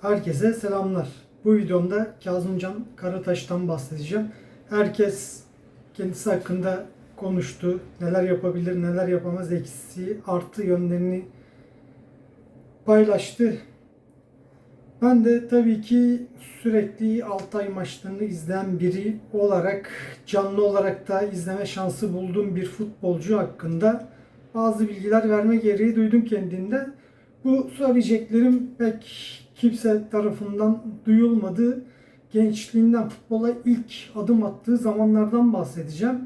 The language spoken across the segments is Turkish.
Herkese selamlar. Bu videomda Kazımcan Karataş'tan bahsedeceğim. Herkes kendisi hakkında konuştu. Neler yapabilir, neler yapamaz, eksisi, artı yönlerini paylaştı. Ben de tabii ki sürekli Altay maçlarını izleyen biri olarak canlı olarak da izleme şansı bulduğum bir futbolcu hakkında bazı bilgiler verme gereği duydum kendinde. Bu söyleyeceklerim pek kimse tarafından duyulmadı. Gençliğinden futbola ilk adım attığı zamanlardan bahsedeceğim.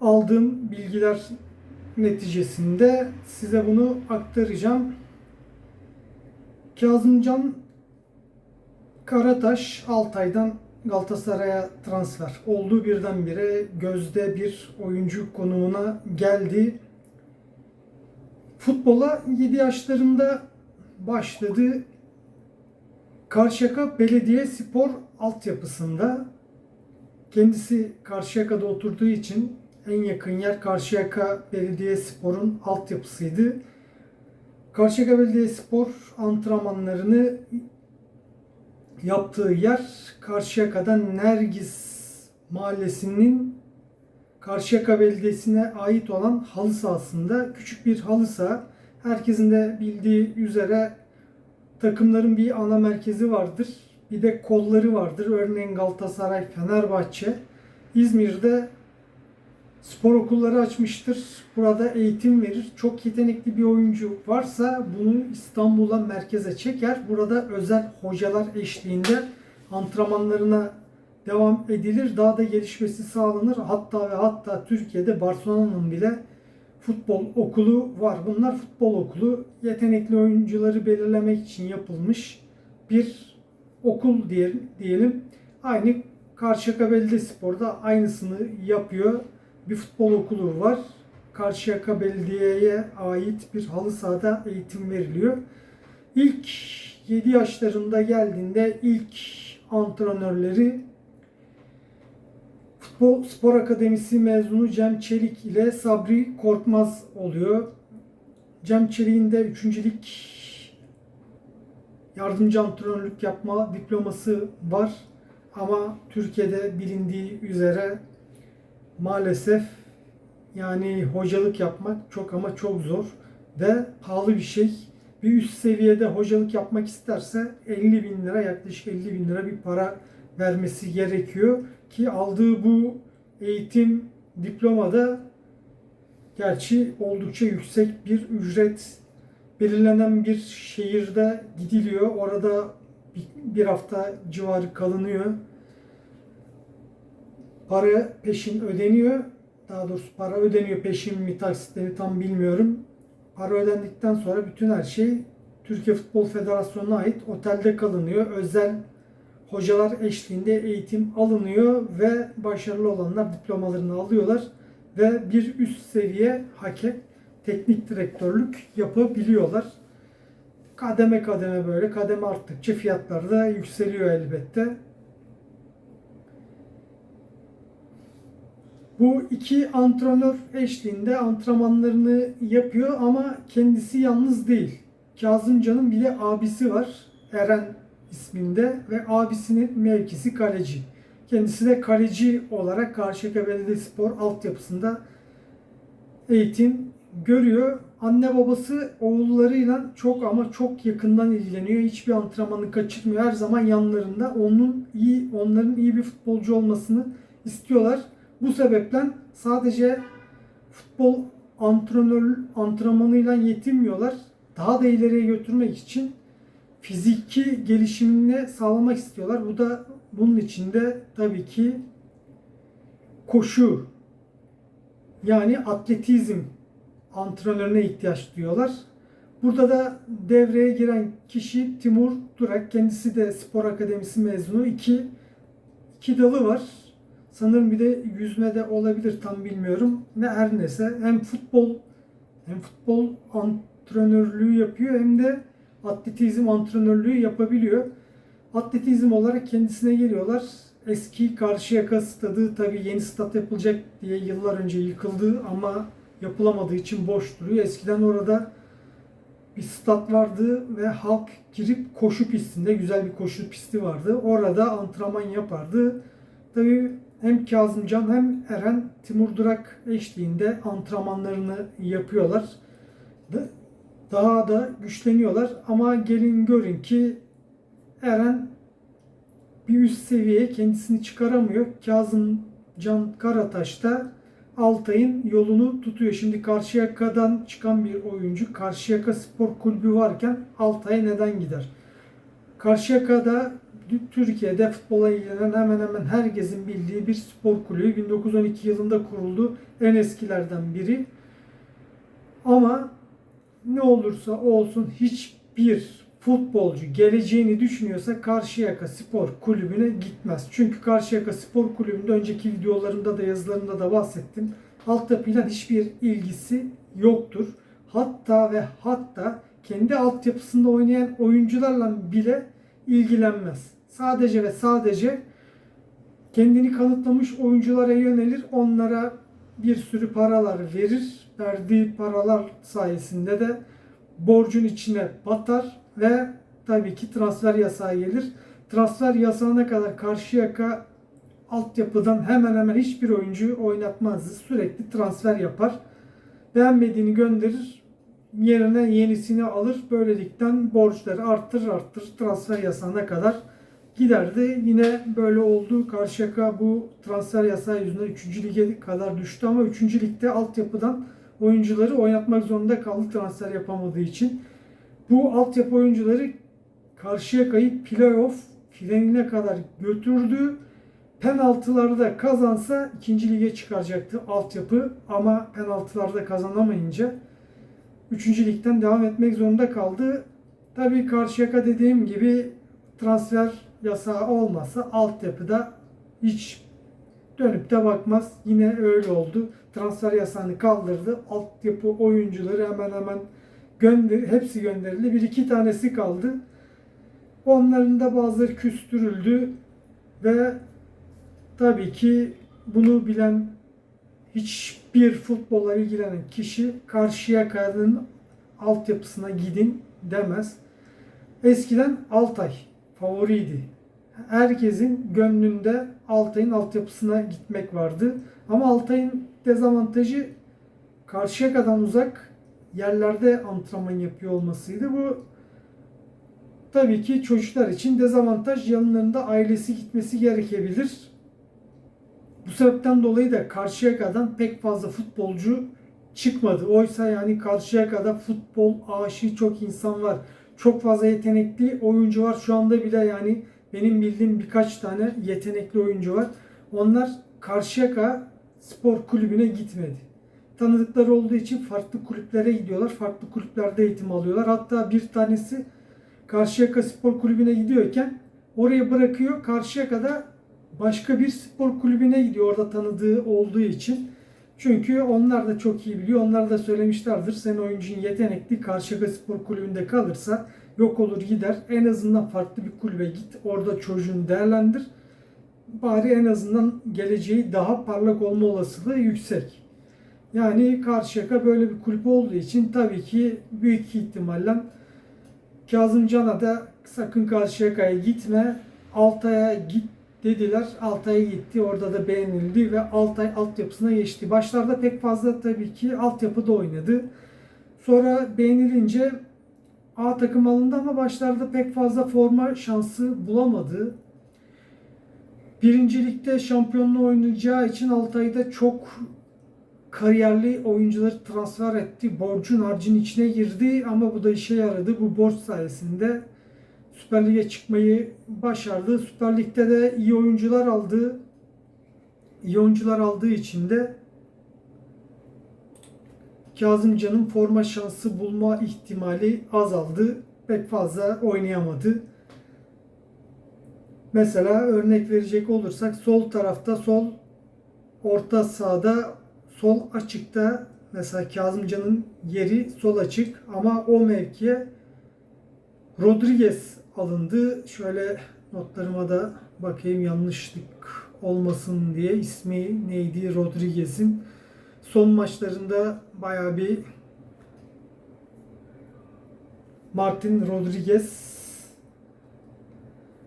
Aldığım bilgiler neticesinde size bunu aktaracağım. Kazımcan Karataş Altay'dan Galatasaray'a transfer oldu birdenbire gözde bir oyuncu konumuna geldi. Futbola 7 yaşlarında başladı. Karşıyaka Belediye Spor altyapısında kendisi Karşıyaka'da oturduğu için en yakın yer Karşıyaka Belediye Spor'un altyapısıydı. Karşıyaka Belediye Spor antrenmanlarını yaptığı yer Karşıyaka'da Nergis Mahallesi'nin Karşıyaka Belediyesi'ne ait olan halı sahasında küçük bir halı saha. Herkesin de bildiği üzere takımların bir ana merkezi vardır. Bir de kolları vardır. Örneğin Galatasaray, Fenerbahçe. İzmir'de spor okulları açmıştır. Burada eğitim verir. Çok yetenekli bir oyuncu varsa bunu İstanbul'a merkeze çeker. Burada özel hocalar eşliğinde antrenmanlarına devam edilir. Daha da gelişmesi sağlanır. Hatta ve hatta Türkiye'de Barcelona'nın bile futbol okulu var. Bunlar futbol okulu. Yetenekli oyuncuları belirlemek için yapılmış bir okul diyelim. Aynı Karşıyaka Belediyespor'da aynısını yapıyor. Bir futbol okulu var. Karşıyaka Belediye'ye ait bir halı sahada eğitim veriliyor. İlk 7 yaşlarında geldiğinde ilk antrenörleri Futbol Spor Akademisi mezunu Cem Çelik ile Sabri Korkmaz oluyor. Cem Çelik'in de 3. lig yardımcı antrenörlük yapma diploması var. Ama Türkiye'de bilindiği üzere maalesef yani hocalık yapmak çok ama çok zor ve pahalı bir şey. Bir üst seviyede hocalık yapmak isterse 50 bin lira yaklaşık 50 bin lira bir para vermesi gerekiyor ki aldığı bu eğitim diplomada gerçi oldukça yüksek bir ücret belirlenen bir şehirde gidiliyor. Orada bir hafta civarı kalınıyor. Para peşin ödeniyor. Daha doğrusu para ödeniyor peşin mi taksitleri tam bilmiyorum. Para ödendikten sonra bütün her şey Türkiye Futbol Federasyonu'na ait otelde kalınıyor. Özel hocalar eşliğinde eğitim alınıyor ve başarılı olanlar diplomalarını alıyorlar ve bir üst seviye hakem teknik direktörlük yapabiliyorlar. Kademe kademe böyle kademe arttıkça fiyatlar da yükseliyor elbette. Bu iki antrenör eşliğinde antrenmanlarını yapıyor ama kendisi yalnız değil. Kazımcan'ın bir de abisi var. Eren isminde ve abisinin mevkisi kaleci. Kendisi de kaleci olarak Karşıyaka Belediyespor altyapısında eğitim görüyor. Anne babası oğullarıyla çok ama çok yakından ilgileniyor. Hiçbir antrenmanı kaçırmıyor. Her zaman yanlarında. Onun iyi, onların iyi bir futbolcu olmasını istiyorlar. Bu sebeple sadece futbol antrenör antrenmanıyla yetinmiyorlar. Daha da ileriye götürmek için fiziki gelişimini sağlamak istiyorlar. Bu da bunun içinde tabii ki koşu yani atletizm antrenörüne ihtiyaç duyuyorlar. Burada da devreye giren kişi Timur Durak. Kendisi de spor akademisi mezunu. İki, iki dalı var. Sanırım bir de yüzme de olabilir tam bilmiyorum. Ne her neyse hem futbol hem futbol antrenörlüğü yapıyor hem de atletizm antrenörlüğü yapabiliyor. Atletizm olarak kendisine geliyorlar. Eski Karşıyaka stadı tabii yeni stat yapılacak diye yıllar önce yıkıldı ama yapılamadığı için boş duruyor. Eskiden orada bir stat vardı ve halk girip koşu pistinde güzel bir koşu pisti vardı. Orada antrenman yapardı. Tabii hem Kazımcan hem Eren Timur Durak eşliğinde antrenmanlarını yapıyorlar. Da- Daha da güçleniyorlar ama gelin görün ki Eren bir üst seviyeye kendisini çıkaramıyor. Kazım Can Karataş da Altay'ın yolunu tutuyor. Şimdi Karşıyaka'dan çıkan bir oyuncu Karşıyaka Spor Kulübü varken Altay'a neden gider? Karşıyaka'da Türkiye'de futbola ilgilenen hemen hemen herkesin bildiği bir spor kulübü. 1912 yılında kuruldu. En eskilerden biri. Ama ne olursa olsun hiçbir futbolcu geleceğini düşünüyorsa Karşıyaka Spor Kulübü'ne gitmez. Çünkü Karşıyaka Spor Kulübü'nde önceki videolarımda da yazılarımda da bahsettim. Altyapıyla hiçbir ilgisi yoktur. Hatta ve hatta kendi altyapısında oynayan oyuncularla bile ilgilenmez. Sadece ve sadece kendini kanıtlamış oyunculara yönelir. Onlara bir sürü paralar verir. Verdiği paralar sayesinde de borcun içine batar ve tabii ki transfer yasağı gelir. Transfer yasağına kadar Karşıyaka altyapıdan hemen hemen hiçbir oyuncu oynatmazdı. Sürekli transfer yapar. Beğenmediğini gönderir. Yerine yenisini alır. Böylelikten borçları arttırır arttırır transfer yasağına kadar giderdi. Yine böyle oldu. Karşıyaka bu transfer yasağı yüzünden 3. lige kadar düştü ama 3. ligde altyapıdan oyuncuları oynatmak zorunda kaldı transfer yapamadığı için. Bu altyapı oyuncuları Karşıyaka'yı playoff finaline kadar götürdü. Penaltıları da kazansa ikinci lige çıkaracaktı altyapı ama penaltılarda kazanamayınca 3. ligden devam etmek zorunda kaldı. Tabii Karşıyaka dediğim gibi transfer yasağı olmasa altyapıda hiç dönüp de bakmaz. Yine öyle oldu. Transfer yasağını kaldırdı. Altyapı oyuncuları hemen hemen gönder hepsi gönderildi. Bir iki tanesi kaldı. Onların da bazıları küstürüldü ve tabii ki bunu bilen hiçbir futbolla ilgilenen kişi Karşıyaka'nın altyapısına gidin demez. Eskiden Altay favoriydi. Herkesin gönlünde Altay'ın altyapısına gitmek vardı. Ama Altay'ın dezavantajı Karşıyaka'dan uzak yerlerde antrenman yapıyor olmasıydı. Bu tabii ki çocuklar için dezavantaj. Yanlarında ailesi gitmesi gerekebilir. Bu sebepten dolayı da Karşıyaka'dan pek fazla futbolcu çıkmadı. Oysa yani Karşıyaka'da futbol aşığı çok insan var. Çok fazla yetenekli oyuncu var. Şu anda bile yani benim bildiğim birkaç tane yetenekli oyuncu var. Onlar Karşıyaka Spor Kulübü'ne gitmedi. Tanıdıkları olduğu için farklı kulüplere gidiyorlar. Farklı kulüplerde eğitim alıyorlar. Hatta bir tanesi Karşıyaka Spor Kulübü'ne gidiyorken oraya bırakıyor. Karşıyaka'da başka bir spor kulübüne gidiyor orada tanıdığı olduğu için. Çünkü onlar da çok iyi biliyor. Onlar da söylemişlerdir. Sen oyuncun yetenekli Karşıyaka Spor Kulübü'nde kalırsa yok olur gider. En azından farklı bir kulübe git. Orada çocuğunu değerlendir. Bari en azından geleceği daha parlak olma olasılığı yüksek. Yani Karşıyaka böyle bir kulüp olduğu için tabii ki büyük ihtimalle Kazımcan'a da sakın Karşıyaka'ya gitme. Altay'a git dediler. Altay'a gitti. Orada da beğenildi ve Altay altyapısına geçti. Başlarda pek fazla tabii ki altyapıda oynadı. Sonra beğenilince A takım alındı ama başlarda pek fazla forma şansı bulamadı. Birincilikte şampiyonluğu oynayacağı için Altay'da çok kariyerli oyuncuları transfer etti. Borcun harcın içine girdi ama bu da işe yaradı. Bu borç sayesinde Süper Lig'e çıkmayı başardı. Süper Lig'de de iyi oyuncular aldı. İyi oyuncular aldığı için de Kazımcan'ın forma şansı bulma ihtimali azaldı. Pek fazla oynayamadı. Mesela örnek verecek olursak sol tarafta sol orta sahada sol açıkta mesela Kazımcan'ın yeri sol açık ama o mevkiye Rodriguez alındı. Şöyle notlarıma da bakayım yanlışlık olmasın diye ismi neydi Rodriguez'in son maçlarında bayağı bir Martin Rodriguez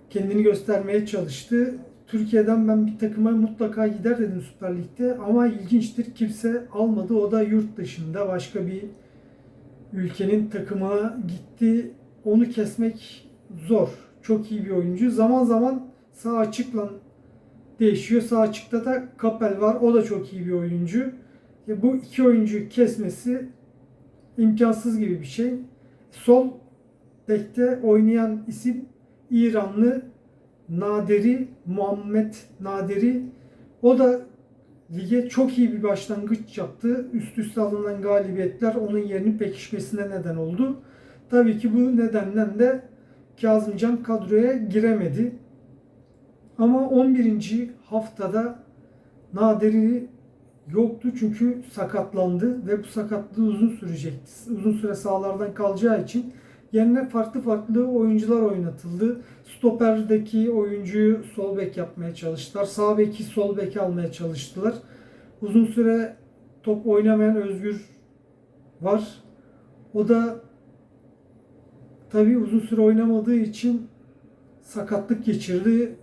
kendini göstermeye çalıştı. Türkiye'den ben bir takıma mutlaka gider dedim Süper Lig'de ama ilginçtir kimse almadı. O da yurt dışında başka bir ülkenin takımına gitti. Onu kesmek zor. Çok iyi bir oyuncu. Zaman zaman sağ açıkla değişiyor. Sağ açıkta da Kapel var. O da çok iyi bir oyuncu. Bu iki oyuncuyu kesmesi imkansız gibi bir şey. Sol bekte oynayan isim İranlı Naderi Muhammed Naderi. O da lige çok iyi bir başlangıç yaptı. Üst üste alınan galibiyetler onun yerini pekişmesine neden oldu. Tabii ki bu nedenden de Kazımcan kadroya giremedi. Ama 11. haftada Naderi yoktu çünkü sakatlandı ve bu sakatlığı uzun sürecekti. Uzun süre sahalardan kalacağı için yerine farklı farklı oyuncular oynatıldı. Stoperdeki oyuncuyu sol bek yapmaya çalıştılar. Sağ beki sol bek almaya çalıştılar. Uzun süre top oynamayan Özgür var. O da tabii uzun süre oynamadığı için sakatlık geçirdi.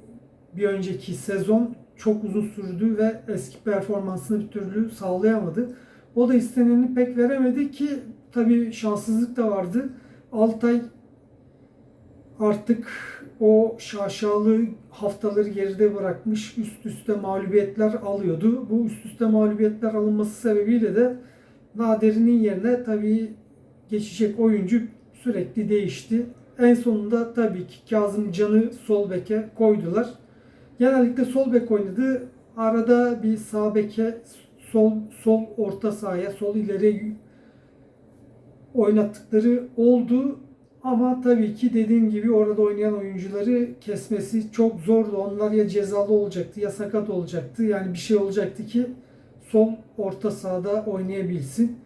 Bir önceki sezon çok uzun sürdü ve eski performansını bir türlü sağlayamadı. O da isteneni pek veremedi ki tabii şanssızlık da vardı. Altay artık o şaşalı haftaları geride bırakmış üst üste mağlubiyetler alıyordu. Bu üst üste mağlubiyetler alınması sebebiyle de Nader'in yerine tabii geçecek oyuncu sürekli değişti. En sonunda tabii ki Kazım Can'ı sol beke koydular. Genellikle sol bek oynadı. Arada bir sağ beke sol sol orta sahaya, sol ileriye oynattıkları oldu. Ama tabii ki dediğim gibi orada oynayan oyuncuları kesmesi çok zordu. Onlar ya cezalı olacaktı ya sakat olacaktı. Yani bir şey olacaktı ki sol orta sahada oynayabilsin.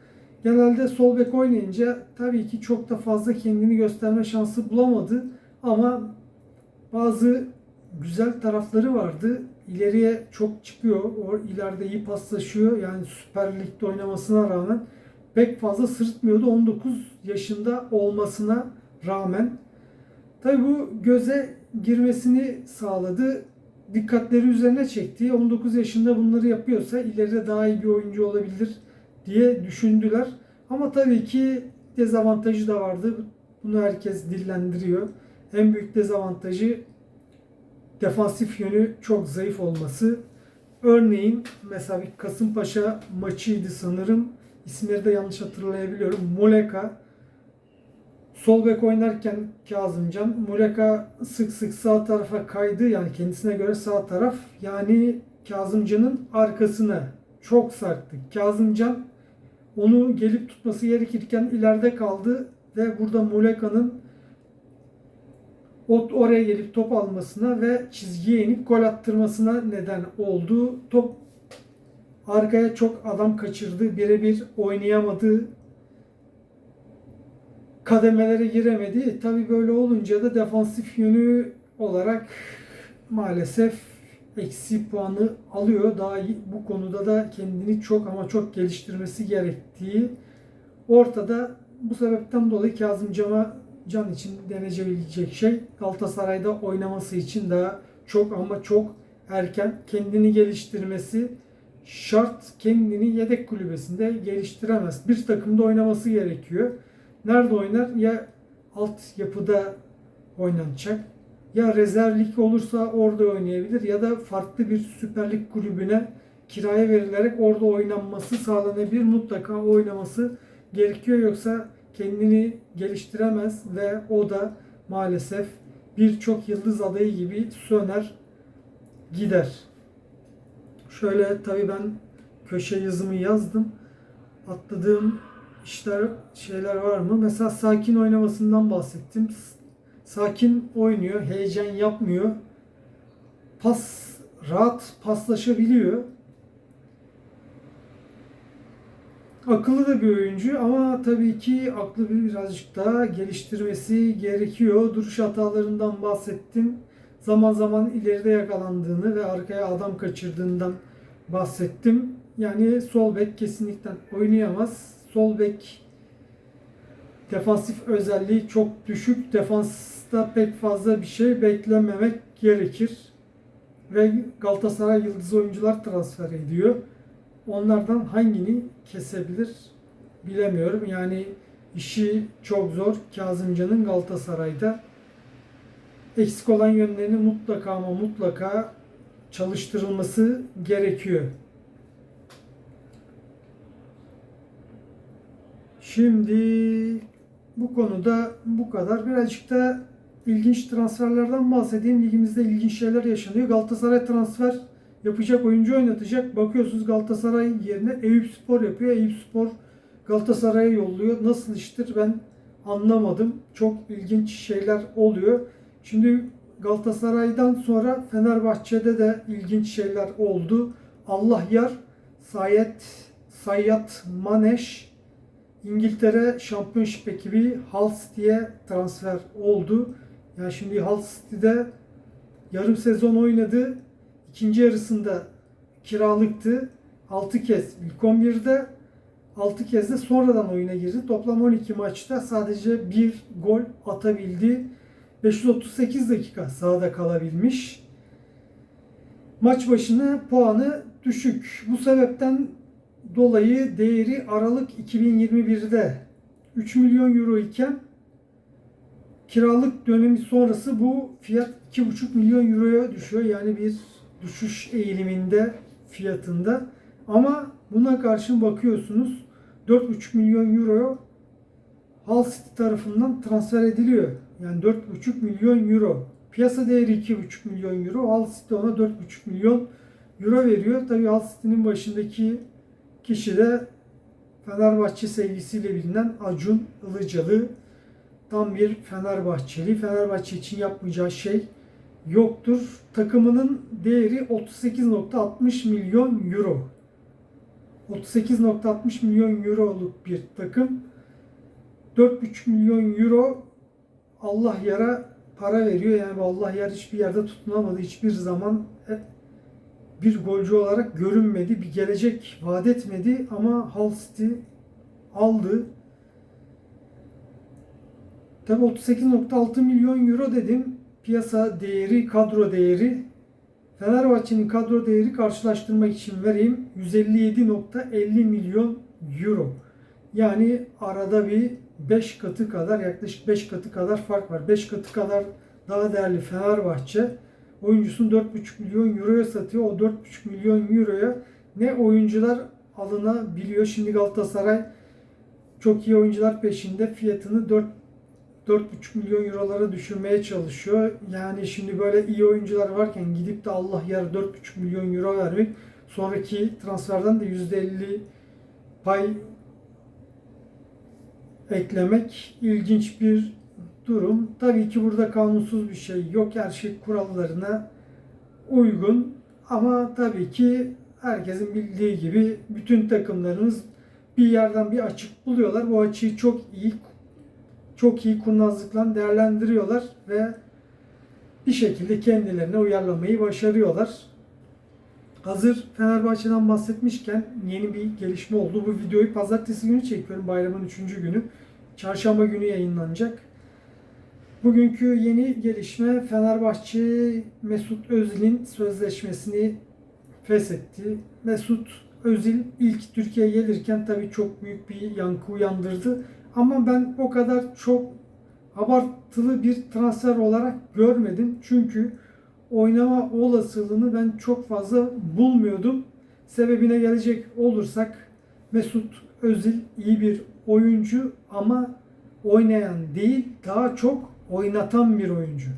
Genelde sol bek oynayınca tabii ki çok da fazla kendini gösterme şansı bulamadı. Ama bazı güzel tarafları vardı. İleriye çok çıkıyor. O ileride iyi paslaşıyor. Yani Süper Lig'de oynamasına rağmen pek fazla sırıtmıyordu 19 yaşında olmasına rağmen. Tabi bu göze girmesini sağladı. Dikkatleri üzerine çekti. 19 yaşında bunları yapıyorsa ileride daha iyi bir oyuncu olabilir diye düşündüler. Ama tabii ki dezavantajı da vardı. Bunu herkes dillendiriyor. En büyük dezavantajı defansif yönü çok zayıf olması. Örneğin mesela bir Kasımpaşa maçıydı sanırım. İsimleri de yanlış hatırlayabiliyorum. Muleka sol bek oynarken Kazımcan Muleka sık sık sağ tarafa kaydı. Yani kendisine göre sağ taraf. Yani Kazımcan'ın arkasına çok sarktı. Kazımcan onu gelip tutması gerekirken ileride kaldı ve burada Muleka'nın oraya gelip top almasına ve çizgiye inip gol attırmasına neden oldu. Top arkaya çok adam kaçırdı. Birebir oynayamadı. Kademelere giremedi. Tabi böyle olunca da defansif yönü olarak maalesef eksi puanı alıyor. Daha bu konuda da kendini çok ama çok geliştirmesi gerektiği ortada. Bu sebepten dolayı Kazım Can'a Can için denenebilecek şey Galatasaray'da oynaması için daha çok ama çok erken kendini geliştirmesi şart kendini yedek kulübesinde geliştiremez. Bir takımda oynaması gerekiyor. Nerede oynar? Ya alt yapıda oynanacak ya rezervlik olursa orada oynayabilir ya da farklı bir Süper Lig kulübüne kiraya verilerek orada oynanması sağlanabilir. Mutlaka oynaması gerekiyor yoksa kendini geliştiremez ve o da maalesef birçok yıldız adayı gibi söner gider. Şöyle tabii ben köşe yazımı yazdım. Atladığım işler şeyler var mı? Mesela sakin oynamasından bahsettim. Sakin oynuyor, heyecan yapmıyor. Pas rahat paslaşabiliyor. Akıllı da bir oyuncu ama tabii ki aklı birazcık daha geliştirmesi gerekiyor. Duruş hatalarından bahsettim. Zaman zaman ileride yakalandığını ve arkaya adam kaçırdığından bahsettim. Yani sol bek kesinlikle oynayamaz. Sol bek Defansif özelliği çok düşük. Defansta pek fazla bir şey beklememek gerekir. Ve Galatasaray yıldız oyuncular transfer ediyor. Onlardan hangini kesebilir bilemiyorum. Yani işi çok zor. Kazımcan'ın Galatasaray'da eksik olan yönlerini mutlaka ama mutlaka çalıştırılması gerekiyor. Şimdi bu konuda bu kadar. Birazcık da ilginç transferlerden bahsedeyim. Ligimizde ilginç şeyler yaşanıyor. Galatasaray transfer yapacak, oyuncu oynatacak. Bakıyorsunuz Galatasaray yerine Eyüp Spor yapıyor. Eyüp Spor Galatasaray'a yolluyor. Nasıl iştir ben anlamadım. Çok ilginç şeyler oluyor. Şimdi Galatasaray'dan sonra Fenerbahçe'de de ilginç şeyler oldu. Allah yar, Sayet, Sayyat Maneş İngiltere Championship ekibi Hull City'ye transfer oldu. Yani şimdi Hull City'de yarım sezon oynadı. İkinci yarısında kiralıktı. 6 kez ilk 11'de 6 kez de sonradan oyuna girdi. Toplam 12 maçta sadece bir gol atabildi. 538 dakika sahada kalabilmiş. Maç başına puanı düşük. Bu sebepten dolayı değeri Aralık 2021'de 3 milyon euro iken kiralık dönemi sonrası bu fiyat 2,5 milyon euroya düşüyor. Yani bir düşüş eğiliminde fiyatında. Ama buna karşın bakıyorsunuz 4,5 milyon euro Hull City tarafından transfer ediliyor. Yani 4,5 milyon euro. Piyasa değeri 2,5 milyon euro. Hull City ona 4,5 milyon euro veriyor. Tabii Hull City'nin başındaki kişi de Fenerbahçe sevgisiyle bilinen Acun Ilıcalı. Tam bir Fenerbahçeli. Fenerbahçe için yapmayacağı şey yoktur. Takımının değeri 38.60 milyon euro. 38.60 milyon euroluk bir takım. 4,5 milyon euro Allah yara para veriyor. Yani bu Allah yar hiçbir yerde tutunamadı. Hiçbir zaman bir golcü olarak görünmedi. Bir gelecek vaat etmedi ama Hull City aldı. Tabi 38.6 milyon euro dedim. Piyasa değeri, kadro değeri. Fenerbahçe'nin kadro değeri karşılaştırmak için vereyim. 157.50 milyon euro. Yani arada bir 5 katı kadar yaklaşık 5 katı kadar fark var. 5 katı kadar daha değerli Fenerbahçe oyuncusunu 4,5 milyon euroya satıyor. O 4,5 milyon euroya ne oyuncular alınabiliyor. Şimdi Galatasaray çok iyi oyuncular peşinde fiyatını 4 4,5 milyon eurolara düşürmeye çalışıyor. Yani şimdi böyle iyi oyuncular varken gidip de Allah yer 4,5 milyon euro vermek sonraki transferden de %50 pay eklemek ilginç bir durum. Tabii ki burada kanunsuz bir şey yok. Her şey kurallarına uygun. Ama tabii ki herkesin bildiği gibi bütün takımlarımız bir yerden bir açık buluyorlar. Bu açığı çok iyi çok iyi kurnazlıkla değerlendiriyorlar ve bir şekilde kendilerine uyarlamayı başarıyorlar. Hazır Fenerbahçe'den bahsetmişken yeni bir gelişme oldu. Bu videoyu pazartesi günü çekiyorum. Bayramın 3. günü. Çarşamba günü yayınlanacak. Bugünkü yeni gelişme Fenerbahçe Mesut Özil'in sözleşmesini feshetti. Mesut Özil ilk Türkiye'ye gelirken tabii çok büyük bir yankı uyandırdı. Ama ben o kadar çok abartılı bir transfer olarak görmedim. Çünkü oynama olasılığını ben çok fazla bulmuyordum. Sebebine gelecek olursak Mesut Özil iyi bir oyuncu ama oynayan değil daha çok oynatan bir oyuncu.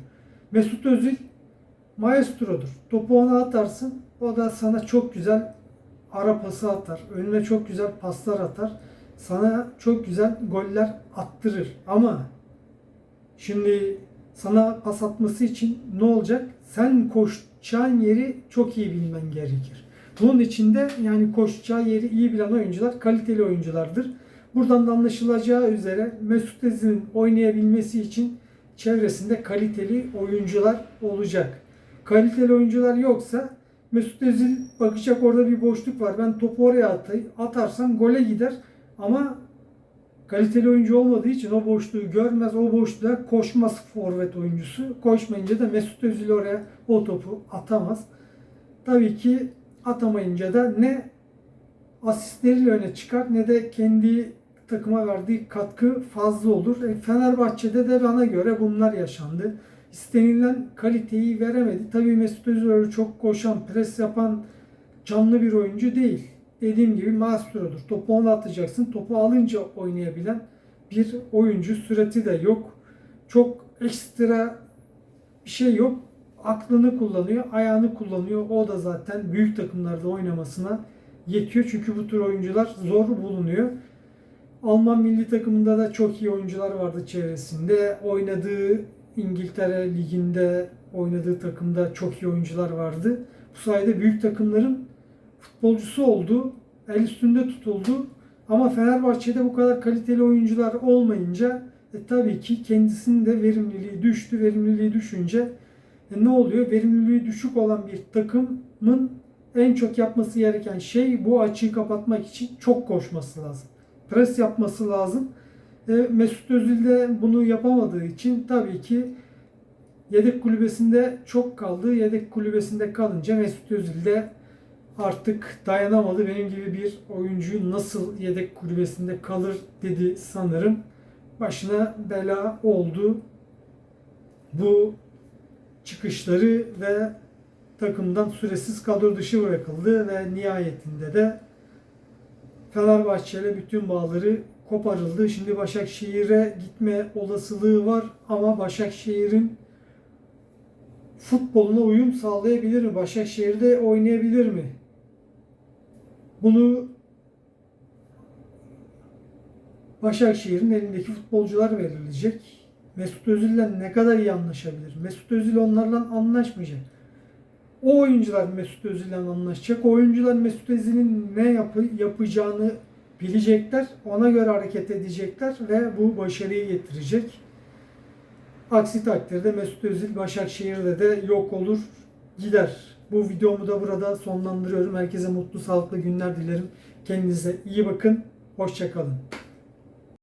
Mesut Özil maestrodur. Topu ona atarsın o da sana çok güzel ara pası atar. Önüne çok güzel paslar atar. Sana çok güzel goller attırır. Ama şimdi sana pas atması için ne olacak? Sen koşacağın yeri çok iyi bilmen gerekir. Bunun için de yani koşacağı yeri iyi bilen oyuncular kaliteli oyunculardır. Buradan da anlaşılacağı üzere Mesut Özil'in oynayabilmesi için çevresinde kaliteli oyuncular olacak. Kaliteli oyuncular yoksa Mesut Özil bakacak orada bir boşluk var. Ben topu oraya atayım, atarsam gole gider. Ama kaliteli oyuncu olmadığı için o boşluğu görmez. O boşluğa koşmaz forvet oyuncusu. Koşmayınca da Mesut Özil oraya o topu atamaz. Tabii ki atamayınca da ne asistleriyle öne çıkar ne de kendi takıma verdiği katkı fazla olur. E, Fenerbahçe'de de bana göre bunlar yaşandı. İstenilen kaliteyi veremedi. Tabii Mesut Özil çok koşan, pres yapan canlı bir oyuncu değil. Dediğim gibi maestrodur. Topu ona atacaksın. Topu alınca oynayabilen bir oyuncu. Sürati de yok. Çok ekstra bir şey yok. Aklını kullanıyor, ayağını kullanıyor. O da zaten büyük takımlarda oynamasına yetiyor. Çünkü bu tür oyuncular zor bulunuyor. Alman milli takımında da çok iyi oyuncular vardı çevresinde. Oynadığı İngiltere liginde oynadığı takımda çok iyi oyuncular vardı. Bu sayede büyük takımların futbolcusu oldu. El üstünde tutuldu. Ama Fenerbahçe'de bu kadar kaliteli oyuncular olmayınca e, tabii ki kendisinin de verimliliği düştü. Verimliliği düşünce e, ne oluyor? Verimliliği düşük olan bir takımın en çok yapması gereken şey bu açığı kapatmak için çok koşması lazım. Pres yapması lazım. E, Mesut Özil de bunu yapamadığı için tabii ki yedek kulübesinde çok kaldı. Yedek kulübesinde kalınca Mesut Özil de artık dayanamadı. Benim gibi bir oyuncu nasıl yedek kulübesinde kalır dedi sanırım. Başına bela oldu. Bu çıkışları ve takımdan süresiz kadro dışı bırakıldı ve nihayetinde de Fenerbahçe ile bütün bağları koparıldı. Şimdi Başakşehir'e gitme olasılığı var ama Başakşehir'in futboluna uyum sağlayabilir mi? Başakşehir'de oynayabilir mi? Bunu Başakşehir'in elindeki futbolcular belirleyecek. Mesut Özil'le ne kadar iyi anlaşabilir? Mesut Özil onlarla anlaşmayacak. O oyuncular Mesut Özil'le anlaşacak. O oyuncular Mesut Özil'in ne yapı, yapacağını bilecekler. Ona göre hareket edecekler ve bu başarıyı getirecek. Aksi takdirde Mesut Özil Başakşehir'de de yok olur, gider. Bu videomu da burada sonlandırıyorum. Herkese mutlu, sağlıklı günler dilerim. Kendinize iyi bakın. Hoşçakalın.